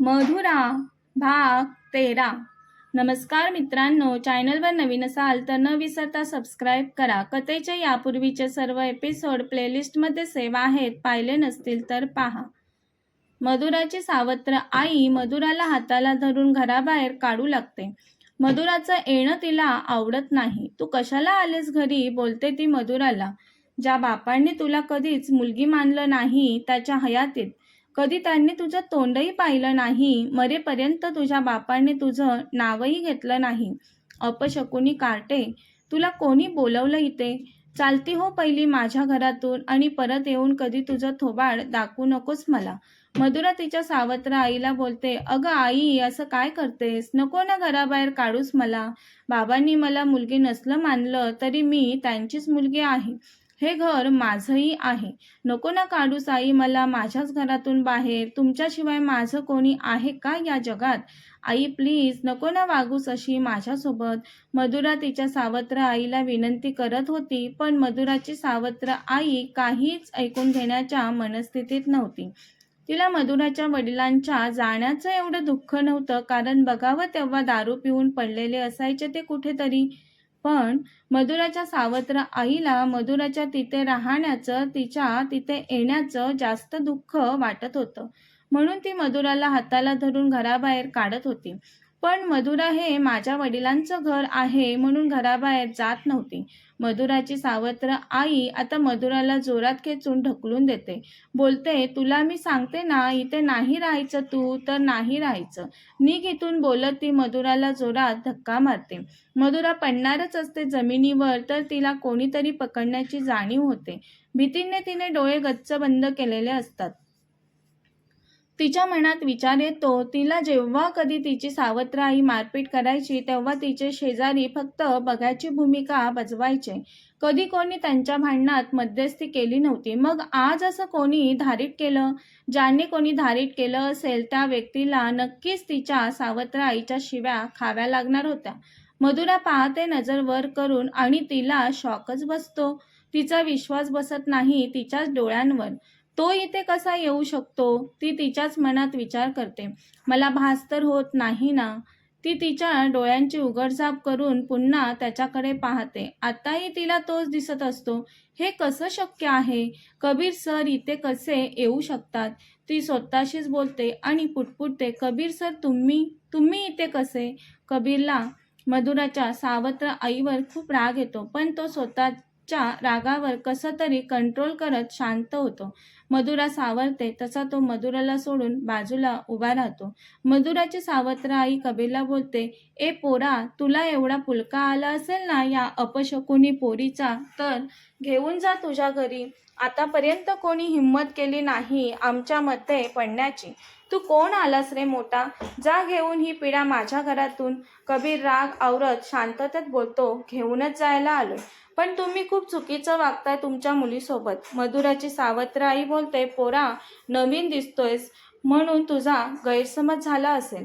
मधुरा भाग तेरा. नमस्कार मित्रांनो चॅनलवर नवीन असाल तर न विसरता सबस्क्राईब करा. कथेचे यापूर्वीचे सर्व एपिसोड प्लेलिस्टमध्ये सेव आहेत. पाहिले नसतील तर पहा. मधुराची सावत्र आई मधुराला हाताला धरून घराबाहेर काढू लागते. मधुराचं येणं तिला आवडत नाही. तू कशाला आलेस घरी? बोलते ती मधुराला. ज्या बापांनी तुला कधीच मुलगी मानलं नाही त्याच्या हयातीत कधी त्यांनी तुझं तोंडही पाहिलं नाही मरेपर्यंत तुझ्या बापांनी तुझं नावही घेतलं नाही. अपशकुनी कार्टे तुला कोणी बोलवलं इथे? चालती हो पहिली माझ्या घरातून आणि परत येऊन कधी तुझं थोबाड दाखवू नकोस मला. मधुरा तिच्या सावत्र आईला बोलते अगं आई असं काय करतेस? नको ना घराबाहेर काढूस मला. बाबांनी मला मुलगी नसलं मानलं तरी मी त्यांचीच मुलगी आहे. हे घर माझंही आहे. नको ना काढूस आई मला माझ्याच घरातून बाहेर. तुमच्याशिवाय माझं कोणी आहे का या जगात? आई प्लीज नको ना वागूस अशी माझ्यासोबत. मधुरा तिच्या सावत्र आईला विनंती करत होती पण मधुराची सावत्र आई काहीच ऐकून घेण्याच्या मनस्थितीत नव्हती. तिला मधुराच्या वडिलांच्या जाण्याचं एवढं दुःख नव्हतं कारण बघावं तेव्हा दारू पिऊन पडलेले असायचे ते कुठेतरी. पण मधुराच्या सावत्र आईला मधुराच्या तिथे राहण्याचं तिच्या तिथे येण्याचं जास्त दुःख वाटत होतं. म्हणून ती मधुराला हाताला धरून घराबाहेर काढत होती. पण मधुरा हे माझ्या वडिलांचं घर आहे म्हणून घराबाहेर जात नव्हती. मधुराची सावत्र आई आता मधुराला जोरात खेचून ढकलून देते. बोलते तुला मी सांगते ना इथे नाही राहायचं तू तर नाही राहायचं. निघ इथून बोलत ती मधुराला जोरात धक्का मारते. मधुरा पडणारच असते जमिनीवर तर तिला कोणीतरी पकडण्याची जाणीव होते. भीतीने तिने डोळे गच्च बंद केलेले असतात. तिच्या मनात विचार येतो तिला जेव्हा कधी तिची सावत्र आई मारपीट करायची तेव्हा तिचे शेजारी फक्त बघायची भूमिका बजवायचे. कधी कोणी त्यांच्या भांडणात मध्यस्थी केली नव्हती. मग आज असं कोणी धारित केलं? ज्याने कोणी धारित केलं असेल त्या व्यक्तीला नक्कीच तिच्या सावत्र आईच्या शिव्या खाव्या लागणार होत्या. मधुरा पाहते नजर वर करून आणि तिला शॉकच बसतो. तिचा विश्वास बसत नाही तिच्याच डोळ्यांवर. तो इथे कसा येऊ शकतो? ती तिच्याच मनात विचार करते. मला भास तर होत नाही ना? ती तिच्या डोळ्यांची उघडझाप करून पुन्हा त्याच्याकडे पाहते. आताही तिला तोच दिसत असतो. हे कसं शक्य आहे? कबीर सर इथे कसे येऊ शकतात? ती स्वतःशीच बोलते आणि पुटपुटते कबीर सर तुम्ही तुम्ही इथे कसे? कबीरला मधुराच्या सावत्र आईवर खूप राग येतो पण तो स्वतःच्या रागावर कसं तरी कंट्रोल करत शांत होतो. मधुरा सावरते तसा तो मधुराला सोडून बाजूला उभा राहतो. मधुराची सावत्र आई कबीरला बोलते ए पोरा तुला एवढा पुलका आला असेल ना या अपशकुनी पोरीचा तर घेऊन जा तुझ्या घरी. आतापर्यंत कोणी हिंमत केली नाही आमच्या मते पडण्याची. तू कोण आलास रे मोठा? जा घेऊन ही पिढा माझ्या घरातून. कबीर राग आवरत शांततेत बोलतो घेऊनच जायला आलोय. पण तुम्ही खूप चुकीचं वागताय तुमच्या मुलीसोबत. मधुराची सावत्र आई बोलते पोरा नवीन दिसतोयस. म्हणून तुझा गैरसमज झाला असेल.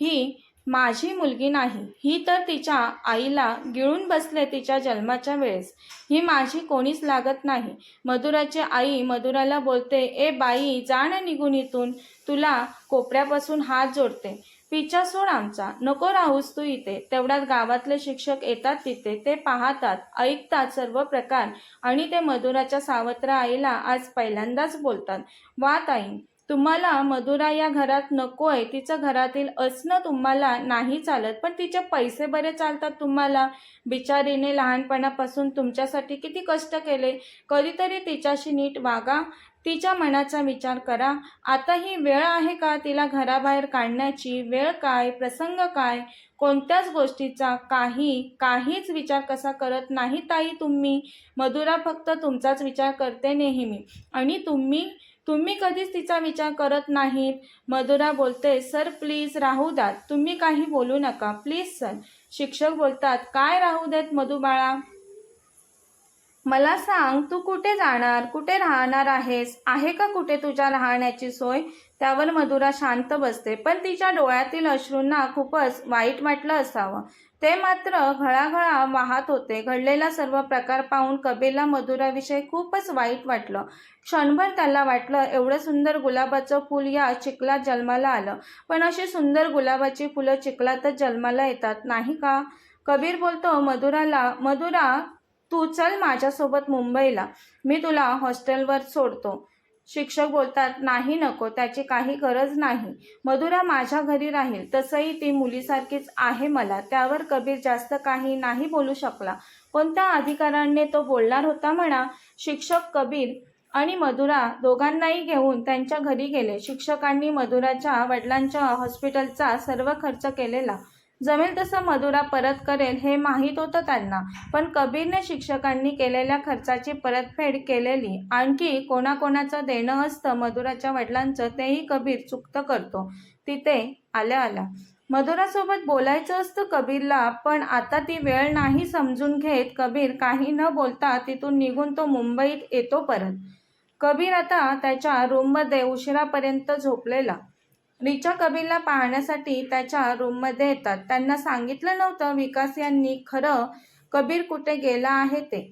ही माझी मुलगी नाही. ही तर तिच्या आईला गिळून बसले तिच्या जन्माच्या वेळेस. ही माझी कोणीच लागत नाही. मधुराची आई मधुराला बोलते ए बाई जाण निघून इथून. तुला कोपऱ्यापासून हात जोडते. पिचा सोड आमचा. नको राहूस तू इथे. तेवढ्यात गावातले शिक्षक येतात तिथे. ते पाहतात ऐकतात सर्व प्रकार. आणि ते मधुराच्या सावत्र आईला आज पहिल्यांदाच बोलतात. वा ताई तुम्हाला मधुरा या घरात नको आहे तिचं घरातील असणं तुम्हाला नाही चालत पण तिचे पैसे बरे चालतात तुम्हाला. बिचारीने लहानपणापासून तुमच्यासाठी किती कष्ट केले. कधीतरी तिच्याशी नीट वागा. तिच्या मनाचा विचार करा. आता ही वेळ आहे का तिला घराबाहेर काढण्याची? वेळ काय? प्रसंग काय? कोणत्याच गोष्टीचा काही काहीच विचार कसा करत नाही ताई तुम्ही? मधुरा फक्त तुमचाच विचार करते नेहमी. आणि तुम्ही तुम्ही कधीच तिचा विचार करत नाहीत. मधुरा बोलते सर प्लीज राहू द्यात. तुम्ही काही बोलू नका. Please sir. शिक्षक बोलतात काय राहू देत मधुबाळा? मला सांग तू कुठे जाणार? कुठे राहणार आहेस? आहे का कुठे तुझ्या राहण्याची सोय? त्यावर मधुरा शांत बसते. पण तिच्या डोळ्यातील अश्रूंना खूपच वाईट वाटलं असावं. ते मात्र घळाघळा वाहत होते. घडलेला सर्व प्रकार पाहून कबीरला मधुराविषयी खूपच वाईट वाटलं. क्षणभर त्याला वाटलं एवढं सुंदर गुलाबाचं फूल या चिखलात जन्माला आलं. पण अशी सुंदर गुलाबाची फुलं चिखलातच जन्माला येतात. नाही का? कबीर बोलतो मधुराला मधुरा तू चल माझ्यासोबत मुंबईला. मी तुला हॉस्टेलवर सोडतो. शिक्षक बोलतात नाही नको त्याची काही गरज नाही. मधुरा माझ्या घरी राहील. तसंही ती मुलीसारखीच आहे मला. त्यावर कबीर जास्त काही नाही बोलू शकला. कोणत्या अधिकाराने तो बोलणार होता म्हणा? शिक्षक कबीर आणि मधुरा दोघांनाही घेऊन त्यांच्या घरी गेले. शिक्षकांनी मधुराच्या वडिलांच्या हॉस्पिटलचा सर्व खर्च केलेला. जमेल तसं मधुरा परत करेल हे माहीत होतं त्यांना पण कबीरने शिक्षकांनी केलेल्या खर्चाची परतफेड केलेली आणखी कोणाकोणाचं देणं असतं मधुराच्या वडिलांचं तेही कबीर चुकतं करतो. तिथे आल्या आल्या. मधुरासोबत बोलायचं असतं कबीरला पण आता ती वेळ नाही समजून घेत. कबीर काही न बोलता तिथून निघून तो मुंबईत येतो परत. कबीर आता त्याच्या रूममध्ये उशिरापर्यंत झोपलेला. रिचा कबीरला पाहण्यासाठी त्याच्या रूममध्ये येतात. त्यांना सांगितलं नव्हतं विकास यांनी खरं कबीर कुठे गेला आहे ते.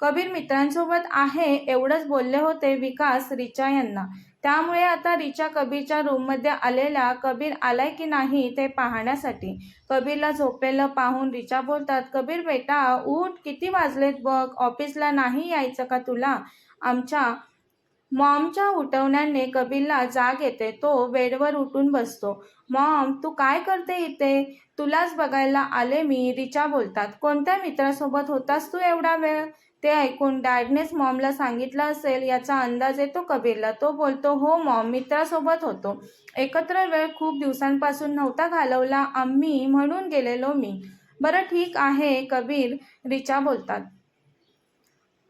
कबीर मित्रांसोबत आहे एवढंच बोलले होते विकास रिचा यांना. त्यामुळे आता रिचा कबीरच्या रूममध्ये आलेला कबीर आलाय की नाही ते पाहण्यासाठी. कबीरला झोपलेलं पाहून रिचा बोलतात कबीर बेटा उठ किती वाजलेत बघ? ऑफिसला नाही यायचं का तुला? आमच्या मॉमच्या उठवण्याने कबीरला जाग येते तो बेडवर उठून बसतो. मॉम तू काय करते इथे? तुलाच बघायला आले मी रिचा बोलतात. कोणत्या मित्रासोबत होतास तू एवढा वेळ? ते ऐकून डॅडनेच मॉमला सांगितलं असेल याचा अंदाज येतो कबीरला. तो बोलतो हो मॉम मित्रासोबत होतो. एकत्र वेळ खूप दिवसांपासून नव्हता घालवला. आम्ही म्हणून गेलेलो मी. बरं ठीक आहे कबीर रिचा बोलतात.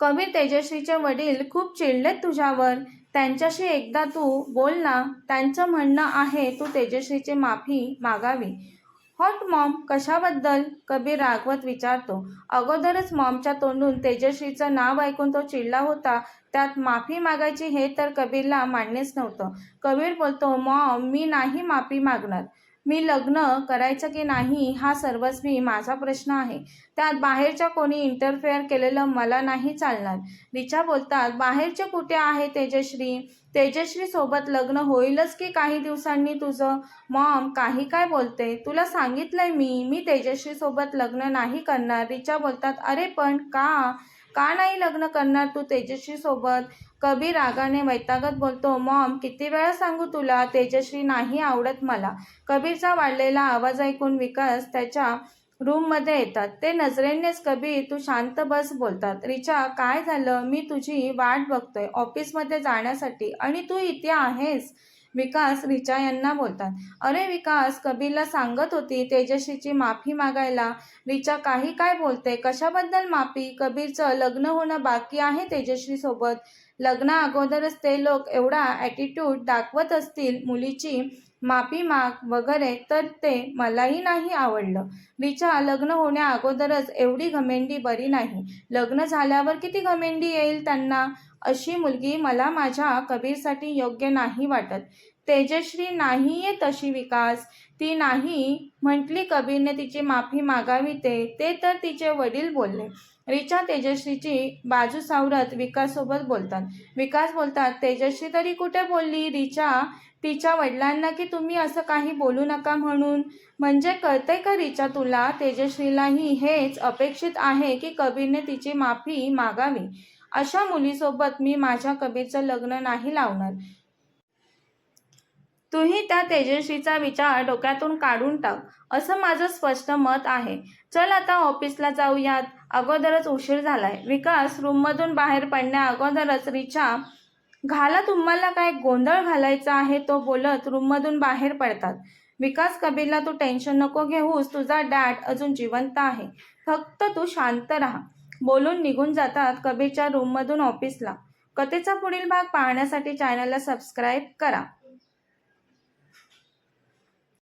कबीर तेजश्रीचे वडील खूप चिडलेत तुझ्यावर. त्यांच्याशी एकदा तू बोल ना. त्यांचं म्हणणं आहे तू तेजश्रीची माफी मागावी. हॉट मॉम कशाबद्दल? कबीर रागवत विचारतो. अगोदरच मॉमच्या तोंडून तेजश्रीचं नाव ऐकून तो चिडला होता. त्यात माफी मागायची हे तर कबीरला मान्यच नव्हतं. कबीर बोलतो मॉम मी नाही माफी मागणार. मी लग्न करायचं की नाही हा सर्वस्वी माझा प्रश्न आहे. त्यात बाहेरच्या कोणी इंटरफेअर केलेलं मला नाही चालणार. रिचा बोलतात बाहेरचे कुठे आहे तेजश्री? तेजश्री सोबत लग्न होईलच की काही दिवसांनी तुझं? मॉम काही काय बोलते? तुला सांगितलंय मी मी तेजश्री सोबत लग्न नाही करणार. रिचा बोलतात अरे पण का? का नाही लग्न करणार तू तेजश्री सोबत? कबीर रागाने वैतागत बोलतो मॉम किती वेळा सांगू तुला तेजश्री नाही आवडत मला. कबीरचा वाढलेला आवाज ऐकून विकास त्याच्या रूममध्ये येतात. ते नजरेनेच कबीर तू शांत बस बोलतात. रिचा काय झालं? मी तुझी वाट बघतोय ऑफिसमध्ये जाण्यासाठी. आणि तू इथे आहेस. विकास रिचा यांना बोलतात. अरे विकास कबीरला सांगत होती तेजश्रीची माफी मागायला. रिचा काही काय बोलते? कशाबद्दल माफी? कबीरचं लग्न होणं बाकी आहे तेजश्रीसोबत. लग्ना अगोदरच ते लोक एवढा ॲटिट्यूड दाखवत असतील मुलीची माफी माग वगैरे तर ते मलाही नाही आवडलं. रिचा लग्न होण्या अगोदरच एवढी घमेंडी बरी नाही. लग्न झाल्यावर किती घमेंडी येईल त्यांना? अशी मुलगी मला माझ्या कबीरसाठी योग्य नाही वाटत. तेजश्री नाहीये तशी विकास. ती नाही म्हटली कबीरने तिची माफी मागावी ते ते तर तिचे वडील बोलले. रिचा तेजश्रीची बाजू सावरत विकाससोबत बोलतात. विकास बोलतात तेजश्री तरी कुठे बोलली? रिचा तिच्या वडिलांना की तुम्ही असं काही बोलू नका म्हणून? म्हणजे कळतंय का रिचा तुला? तेजश्रीलाही हेच अपेक्षित आहे की कबीरने तिची माफी मागावी. अशा मुलीसोबत मी माझ्या कबीरचं लग्न नाही लावणार. तूही त्या तेजस्वीचा विचार डोक्यातून काढून टाक असं माझं स्पष्ट मत आहे. चल आता ऑफिसला जाऊयात. अगोदरच उशीर झालाय. विकास रूममधून बाहेर पडण्या अगोदरच रिचा घाला तुम्हाला काय गोंधळ घालायचा आहे? तो बोलत रूममधून बाहेर पडतात. विकास कबीरला तू टेन्शन नको घेऊस. तुझा डॅड अजून जिवंत आहे. फक्त तू शांत राहा. बोलून निघून जातात कबीरच्या रूममधून ऑफिसला कथेचा पुढील भाग पाहण्यासाठी चॅनलला सबस्क्राईब करा.